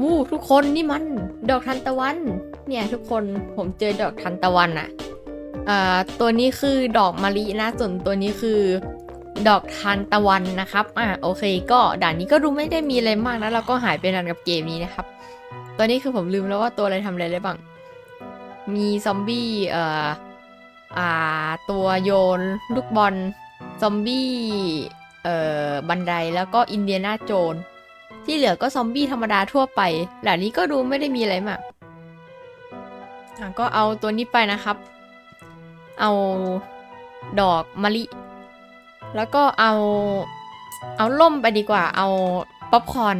วู้ทุกคนนี่มัน ดอกทันตะวัน เนี่ยทุกคนผมเจอดอกทันตะวันอะอ่าตัวนี้คือดอกมะลินะส่วนตัวนี้คือดอกทานตะวันนะครับอะโอเค ก็ด่านนี้ก็ดูไม่ได้มีอะไรมากนะเราก็หายไปนานกับเกมนี้นะครับตัวนี้คือผมลืมแล้วว่าตัวอะไรทำอะไรได้บ้าง มีซอมบี้เอ่ออ่าตัวโยนลูกบอลซอมบี้เอ่อบันไดแล้วก็อินเดียนาโจน ที่เหลือก็ซอมบี้ธรรมดาทั่วไปด่านนี้ก็ดูไม่ได้มีอะไรมากก็เอาตัวนี้ไปนะครับ เอาดอกมะลิ แล้วก็เอา เอาล่มไปดีกว่า เอาป๊อปคอน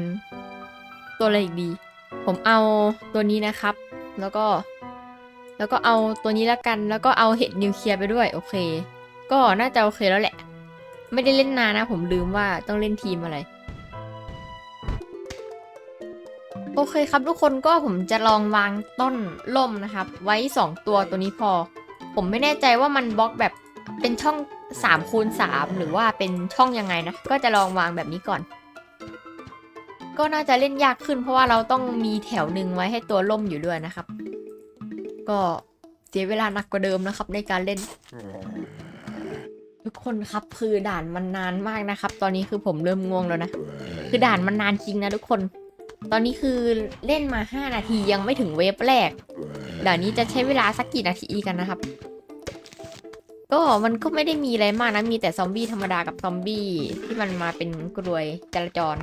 ตัวอะไรอีกดี ผมเอาตัวนี้นะครับ แล้วก็ แล้วก็เอาตัวนี้แล้วกัน แล้วก็เอาเห็ดนิวเคลียร์ไปด้วย โอเค ก็น่าจะโอเคแล้วแหละ ไม่ได้เล่นนานนะ ผมลืมว่าต้องเล่นทีมอะไร โอเคครับทุกคนก็ผมจะลองวางต้นล่มนะครับ ไว้ 2 ตัวตัวนี้พอ ผมไม่แน่ใจว่ามันบล็อกแบบเป็นช่อง3คูณ3หรือว่าเป็นช่องยังไงนะ ก็จะลองวางแบบนี้ก่อน ก็น่าจะเล่นยากขึ้น เพราะว่าเราต้องมีแถวหนึ่งไว้ให้ตัวล่มอยู่ด้วยนะครับ ก็เสียเวลาหนักกว่าเดิมนะครับ ในการเล่น ทุกคนครับคือด่านมันนานมากนะครับ ตอนนี้คือผมเริ่มง่วงแล้วนะ คือด่านมันนานจริงนะทุกคน ตอนนี้คือเล่นมา 5 นาทียังไม่ถึงเวฟแรกด่านนี้จะใช้เวลาสักกี่นาทีกันนะครับ ก็มันก็ไม่ได้มีอะไรมากนะ มีแต่ซอมบี้ธรรมดากับซอมบี้ที่มันมาเป็นกรวยจราจร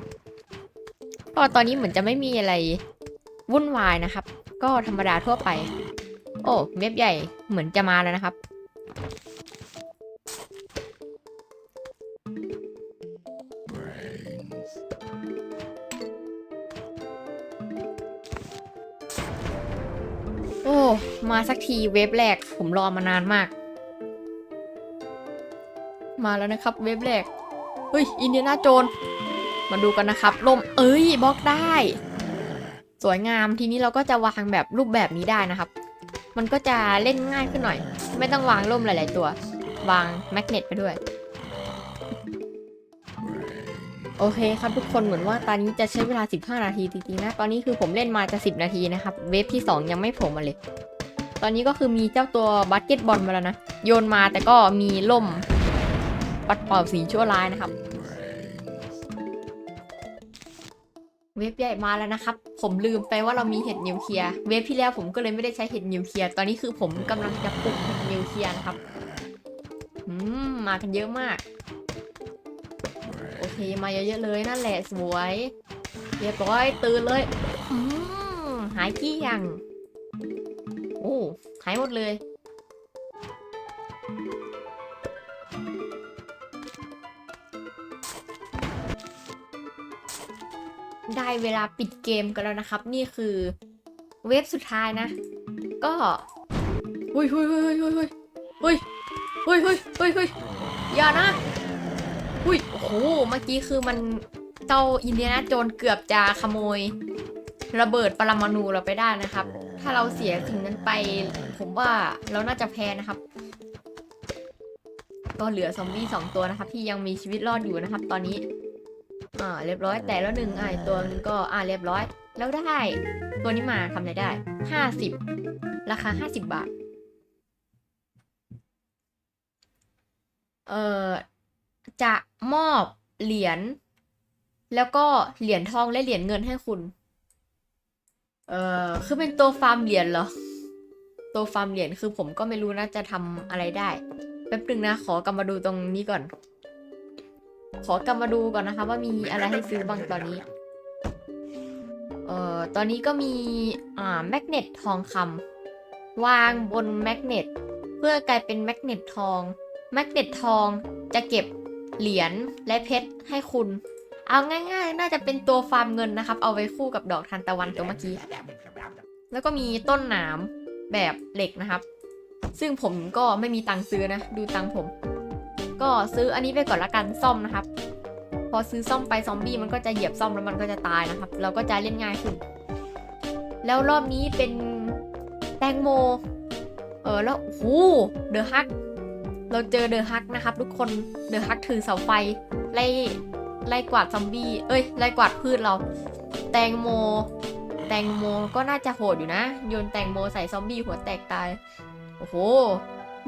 ก็ตอนนี้เหมือนจะไม่มีอะไรวุ่นวายนะครับ ก็ธรรมดาทั่วไป โอ้เว็บใหญ่เหมือนจะมาแล้วนะครับ มาสักทีเว็บแรก ผมรอมานานมาก มาแล้วนะครับเว็บแรก เฮ้ย อินเดียนาโจน มาดูกันนะครับล่มเอ้ยบล็อกได้ สวยงามทีนี้เราก็จะวางแบบรูปแบบนี้ได้นะครับ มันก็จะเล่นง่ายขึ้นหน่อย ไม่ต้องวางร่มหลาย ๆ ตัว วางแมกเนตไปด้วยโอเคครับทุกคนเหมือนว่าตอนนี้จะใช้เวลา 15 นาทีจริงๆนะ ตอนนี้คือผมเล่นมาจะ 10 นาทีนะครับ เวฟที่ 2 ยังไม่โผล่มาเลย ตอนนี้ก็คือมีเจ้าตัวบาสเกตบอลมาแล้วนะ โยนมาแต่ก็มีล่มปัดเป่าสีชั่วร้ายนะครับ เวฟใหญ่มาแล้วนะครับ ผมลืมไปว่าเรามีเห็ดนิวเคลียร์เวฟที่แล้วผมก็เลยไม่ได้ใช้เห็ดนิวเคลียร์ตอนนี้คือผมกำลังจะปลูกเห็ดนิวเคลียร์นะครับอืมมากันเยอะมาก โอเคมาเยอะๆเลยนั่นแหละสวยเรียบร้อยตื่นเลยอืมหายขี้ยัง หายหมดเลย ได้เวลาปิดเกมกันแล้วนะครับ นี่คือเว็บสุดท้ายนะ ก็หุยหุยหุยหุยหุยหุยหุยหุยหุยหุยอย่านะหุยโอ้โหเมื่อกี้คือมันเจ้าอินเดียนาโจนเกือบจะขโมย ระเบิดปรมาณูเราไปได้นะครับ ถ้าเราเสียสิ่งนั้นไป ผมว่าเราน่าจะแพ้นะครับ ก็เหลือซอมบี้สองตัวนะครับ ที่ยังมีชีวิตรอดอยู่นะครับ ตอนนี้ อ่า เรียบร้อย แต่แล้วหนึ่งอ่าอีกตัวนึงก็อ่าเรียบร้อย แล้วได้ ตัวนี้มาทำอะไรได้ห้าสิบราคาห้าสิบบาท เอ่อ จะมอบเหรียญแล้วก็เหรียญทองและเหรียญเงินให้คุณ เอ่อคือเป็นตัวฟาร์มเหรียญเหรอ ตัวฟาร์มเหรียญคือผมก็ไม่รู้นะจะทำอะไรได้ แป๊บนึงนะ ขอกลับมาดูตรงนี้ก่อน ขอกลับมาดูก่อนนะคะ ว่ามีอะไรให้ซื้อบ้างตอนนี้ เอ่อ ตอนนี้ก็มี อ่า แมกเนตทองคำวางบนแมกเนตเพื่อกลายเป็นแมกเนตทอง แมกเนตทองจะเก็บเหรียญและเพชรให้คุณ เอาง่าย ๆ น่าจะเป็นตัวฟาร์มเงินนะครับ เอาไว้คู่กับดอกทานตะวันตัวเมื่อกี้ แล้วก็มีต้นหนามแบบเหล็กนะครับ ซึ่งผมก็ไม่มีตังค์ซื้อนะ ดูตังค์ผม ก็ซื้ออันนี้ไปก่อนละกันซ่อมนะครับ พอซื้อซ่อมไปซอมบี้มันก็จะเหยียบซ่อมแล้วมันก็จะตายนะครับ เราก็จะเล่นง่ายขึ้น แล้วรอบนี้เป็นแตงโม เออแล้วโอ้โหเดอะฮัก เราเจอเดอะฮักนะครับ ทุกคน เดอะฮักถือเสาไฟไล่ ไล่กวาดซอมบี้ เอ้ย ไล่กวาดพืชเรา แตงโม แตงโมก็น่าจะโหดอยู่นะ โยนแตงโมใส่ซอมบี้หัวแตกตาย โอ้โห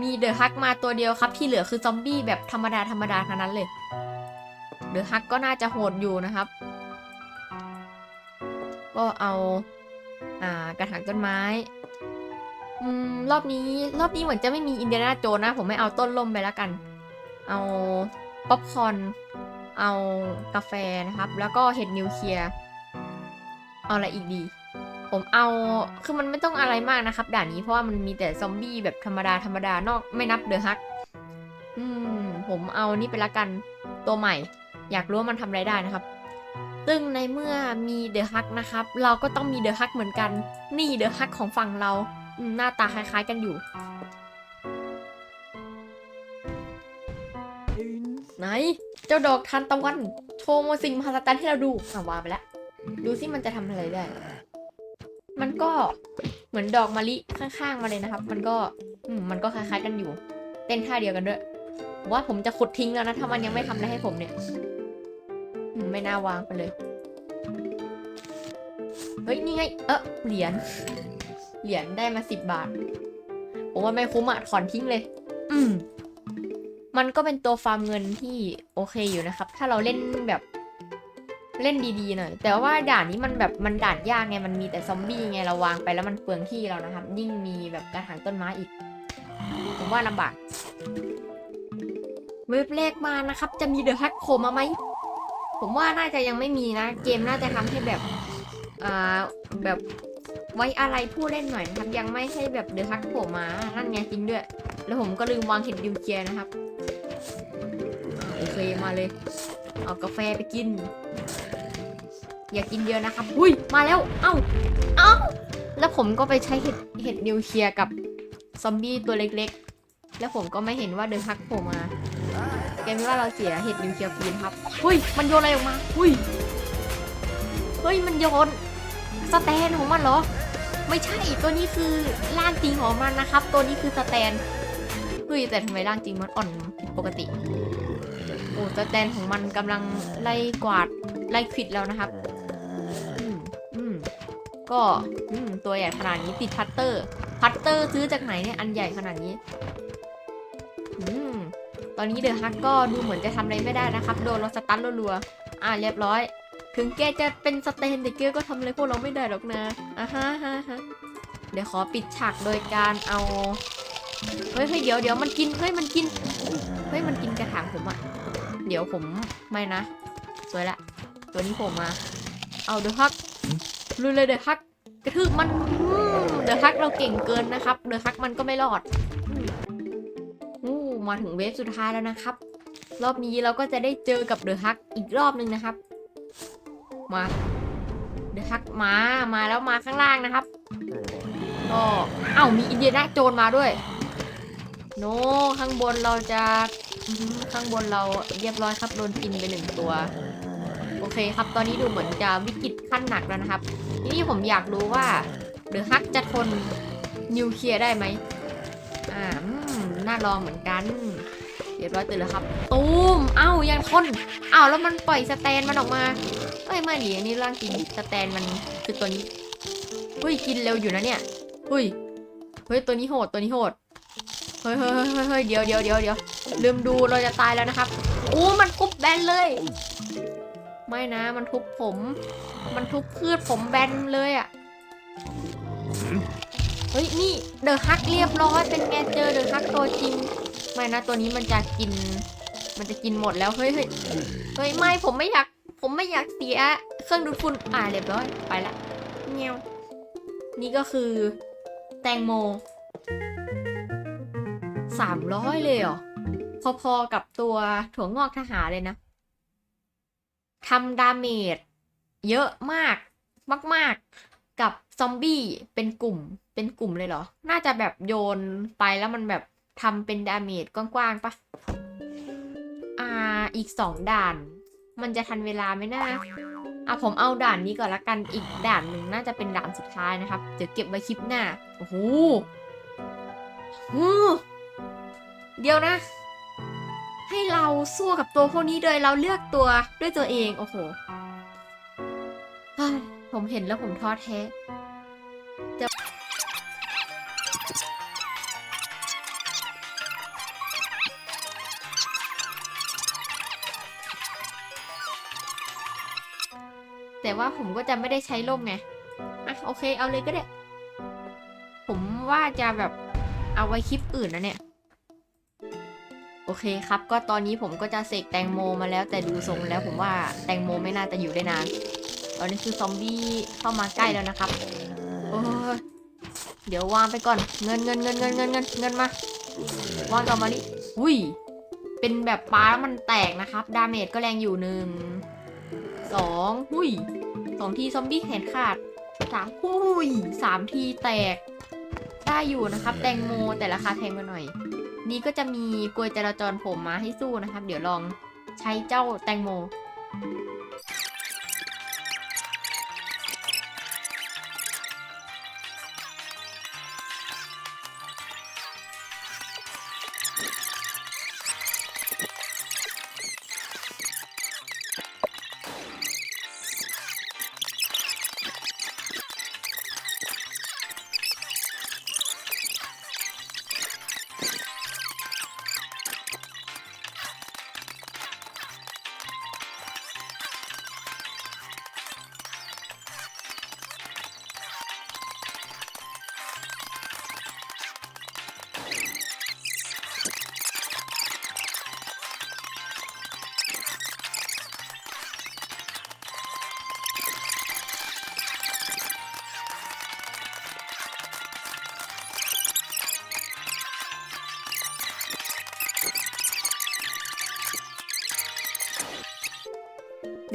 มีเดอะฮักมาตัวเดียวครับ ที่เหลือคือซอมบี้แบบธรรมดาธรรมดาทั้งนั้นเลย เดอะฮักก็น่าจะโหดอยู่นะครับ ก็เอา อ่ากระถางต้นไม้ อืม รอบนี้ รอบนี้เหมือนจะไม่มีอินเดียนาโจนนะผมไม่เอาต้นล่มไปแล้วกัน เอาป๊อปคอร์น เอากาแฟนะครับ แล้วก็เห็ดนิวเคลียร์เอาอะไรอีกดี ผมเอาคือมันไม่ต้องอะไรมากนะครับ ด่านนี้เพราะว่ามันมีแต่ซอมบี้แบบธรรมดาธรรมดานอกไม่นับเดอะฮักอืมผมเอานี่ไปละกันตัวใหม่ อยากรู้ว่ามันทำอะไรได้นะครับ ซึ่งในเมื่อมีเดอะฮักนะครับ เราก็ต้องมีเดอะฮักเหมือนกัน นี่เดอะฮักของฝั่งเราหน้าตาคล้ายๆกันอยู่ ไหน เจ้าดอกทานตะวัน โชว์มาสิ่งมหัศจรรย์ให้เราดูอะวางไปแล้วดูสิมันจะทำอะไรได้ มันก็เหมือนดอกมะลิข้างๆมาเลยนะครับ มันก็อืมมันก็คล้ายๆกันอยู่ เต้นท่าเดียวกันด้วยว่าผมจะขุดทิ้งแล้วนะถ้ามันยังไม่ทำอะไรให้ผมเนี่ยมไม่น่าวางไปเลย เฮ้ยนี่ไง เออเหรียญเหรียญได้มาสิบบาทผมว่าไม่คุ้มอะถอนทิ้งเลย อืม มันก็เป็นตัวฟาร์มเงินที่โอเคอยู่นะครับ ถ้าเราเล่นแบบเล่นดีๆหน่อย แต่ว่าด่านนี้มันแบบมันด่านยากไง มันมีแต่ซอมบี้ไงเราวางไปแล้วมันเปลืองที่เรานะครับ ยิ่งมีแบบกระถางต้นไม้อีก ผมว่าลำบาก เว็บแรกมานะครับ จะมีเดอะฮักโผล่มาไหม ผมว่าน่าจะยังไม่มีนะ เกมน่าจะทำให้แบบอ่าแบบไว้อะไรผู้เล่นหน่อยนะครับ ยังไม่ให้แบบเดอะฮักโผล่มา นั่นไงจริงด้วย แล้วผมก็ลืมวางเห็ดดิวเกียนะครับ โอเคมาเลย เอากาแฟไปกิน อย่ากินเยอะนะครับอุ้ยมาแล้ว เอ้า เอ้า แล้วผมก็ไปใช้เห็ดเห็ดนิวเคียกับซอมบี้ตัวเล็กๆ แล้วผมก็ไม่เห็นว่าเดินฮักผล่มาแกไม่ว่าเราเสียเห็ดนิวเคลียร์ฟีนครับอุ้ย มันโยนอะไรออกมา อุ้ย เฮ้ย มันโยนสแตนของมันเหรอ ไม่ใช่ ตัวนี้คือร่างจริงของมันนะครับ ตัวนี้คือสแตน เฮ้ยแต่ทำไมร่างจริงมันอ่อนผิดปกติ โอ้สแตนของมันกำลังไล่กวาดไล่ควิดแล้วนะครับ อืมอืมก็อืมตัวใหญ่ขนาดนี้ติดพัตเตอร์ พัตเตอร์ซื้อจากไหนเนี่ยอันใหญ่ขนาดนี้ อืมตอนนี้เดอะฮักก็ดูเหมือนจะทำอะไรไม่ได้นะครับ โดนเราสตันรัวๆอ่าเรียบร้อย ถึงแกจะเป็นสเตนแต่แกก็ทำอะไรพวกเราไม่ได้หรอกนะอะฮะฮะฮะเดี๋ยวขอปิดฉากโดยการเอา เฮ้ยเฮ้ยเดี๋ยวเดี๋ยวมันกิน เฮ้ยมันกิน เฮ้ยมันกินกระถางผมอะเดี๋ยวผมไม่นะ สวยละ ตัวนี้ผมมา เอาเดอะฮักลุยเลยเดอะฮัก กระทืบมันเดอะฮักเราเก่งเกินนะครับเดอะฮักมันก็ไม่รอดอู้มาถึงเวฟสุดท้ายแล้วนะครับ รอบนี้เราก็จะได้เจอกับเดอะฮักอีกรอบหนึ่งนะครับ มาเดอะฮักมา มาแล้วมาข้างล่างนะครับก็เอ้ามีอินเดียนาโจนมาด้วย โน ข้างบนเราจะข้างบนเราเรียบร้อยครับโดนกินไปหนึ่งตัว โอเคครับตอนนี้ดูเหมือนจะวิกฤตขั้นหนักแล้วนะครับ ทีนี้ผมอยากรู้ว่าเดอะฮักจะทนนิวเคลียร์ได้ไหมอ่าน่าลองเหมือนกันเรียบร้อยตื่นแล้วครับ ตูมเอ้ายังทนเอ้าแล้วมันปล่อยสแตนมันออกมาเอ้ยไม่ดิอันนี้ร่างจริงสแตนมันคือตัวนี้เฮ้ยกินเร็วอยู่นะเนี่ยเฮ้ยเฮ้ยตัวนี้โหดตัวนี้โหด ฮ้ยเฮ้ยเฮ้ยเฮ้ยเดี๋ยวเดี๋ยวเดี๋ยวเดี๋ยวลืมดูเราจะตายแล้วนะครับโอ้มันทุบแบนเลย ไม่นะมันทุบผม มันทุบพืชผมแบนเลยอะ่ะเฮ้ยนี่เดอะฮักเรียบร้อยเป็นไงเจอเดอะฮักตัวจริง ไม่นะตัวนี้มันจะกิน มันจะกินหมดแล้วเฮ้ยเฮ้ยเฮ้ยไม่ผมไม่อยากผมไม่อยากเสียเครื่องดูดฝุ่นอ่าเรียบร้อยไปละเงี้ยนี่ก็คือแตงโม สามร้อยเลยเหรอ พอๆกับตัวถั่วงอกทหารเลยนะทำดาเมจเยอะมาก มาก ๆ กับซอมบี้เป็นกลุ่มเป็นกลุ่มเลยเหรอ น่าจะแบบโยนไปแล้วมันแบบทำเป็นดาเมจกว้างๆปะอ่าอีกสองด่าน มันจะทันเวลาไหมนะอะผมเอาด่านนี้ก่อนละกันอีกด่านหนึ่งน่าจะเป็นด่านสุดท้ายนะครับ เดี๋ยวเก็บไว้คลิปหน้า โอ้โหฮู้ เดี๋ยวนะ ให้เราสู้กับตัวพวกนี้โดยเราเลือกตัวด้วยตัวเอง โอ้โห ผมเห็นแล้วผมท้อแท้จะแต่ว่าผมก็จะไม่ได้ใช้ร่มไง อะโอเคเอาเลยก็ได้ ผมว่าจะแบบเอาไว้คลิปอื่นนะเนี่ย เคครับ ก็ตอนนี้ผมก็จะเสกแตงโมมาแล้วแต่ดูทรงแล้วผมว่าแตงโมไม่น่าจะอยู่ได้นาน ตอนนี้คือซอมบี้เข้ามาใกล้แล้วนะครับเดี๋ยววางไปก่อน เงินเงินเงินเงินเงินเงินเงินมาวางต่อมาดิอุ้ย เป็นแบบปลาแล้วมันแตกนะครับ ดาเมจก็แรงอยู่หนึ่งสองหุ้ยสองทีซอมบี้แขนขาดสามหุ้ยสามทีแตก ได้อยู่นะครับ แตงโมแต่ราคาแพงไปหน่อย นี่ก็จะมีกลวยจราจรผมมาให้สู้นะครับ เดี๋ยวลองใช้เจ้าแตงโม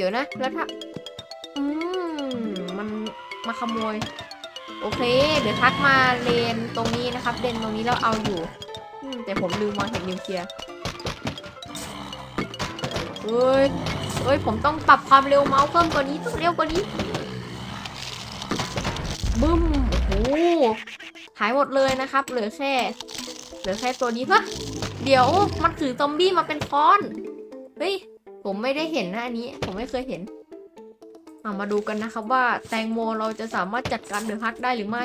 ดี๋ยวนะ แล้วถ้า อืม มันมาขโมย โอเค เดี๋ยวทักมาเลนตรงนี้นะครับเดนตรงนี้แล้วเอาอยู่อืมแต่ผมลืมวางเห็นนิวเคลียร์เฮ้ยเฮ้ย ผมต้องปรับความเร็วเมาส์เพิ่มกว่านี้ ต้องเร็วกว่านี้ บึ้ม โอ้โห หายหมดเลยนะครับ เหลือแค่ เหลือแค่ตัวนี้ปะเดี๋ยวมันถือซอมบี้มาเป็นค้อน เฮ้ย ผมไม่ได้เห็นนะอันนี้ ผมไม่เคยเห็นเอามาดูกันนะครับว่าแตงโมเราจะสามารถจัดการเดือะฮักได้หรือไม่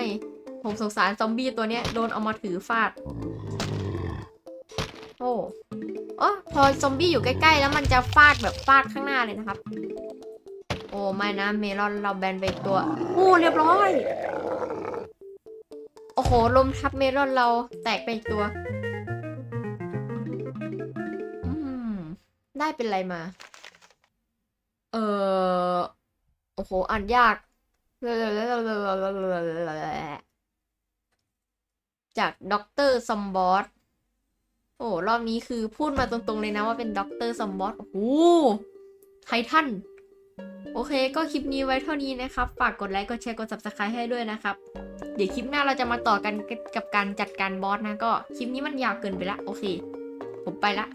ผมสงสารซอมบี้ตัวเนี้ยโดนเอามาถือฟาด โอ้โอ้พอซอมบี้อยู่ใกล้ๆ แล้วมันจะฟาดแบบฟาดข้างหน้าเลยนะครับ โอ้ไม่นะเมลอนเราแบนไปตัวอู้เรียบร้อย โอ้โหลมทับเมลอนเราแตกไปตัว ได้เป็นอะไรมา เออโอ้โห อ่านยาก จากด็อกเตอร์ซอมบอส โอ้รอบนี้คือพูดมาตรงๆเลยนะว่าเป็นด็อกเตอร์ซอมบอส โอ้โห ไททัน โอเค ก็คลิปนี้ไว้เท่านี้นะครับ ฝากกดไลค์ กดแชร์ กด subscribe ให้ด้วยนะครับ เดี๋ยวคลิปหน้าเราจะมาต่อกันกับการจัดการบอสนะ ก็คลิปนี้มันยาวเกินไปละ โอเค ผมไปละ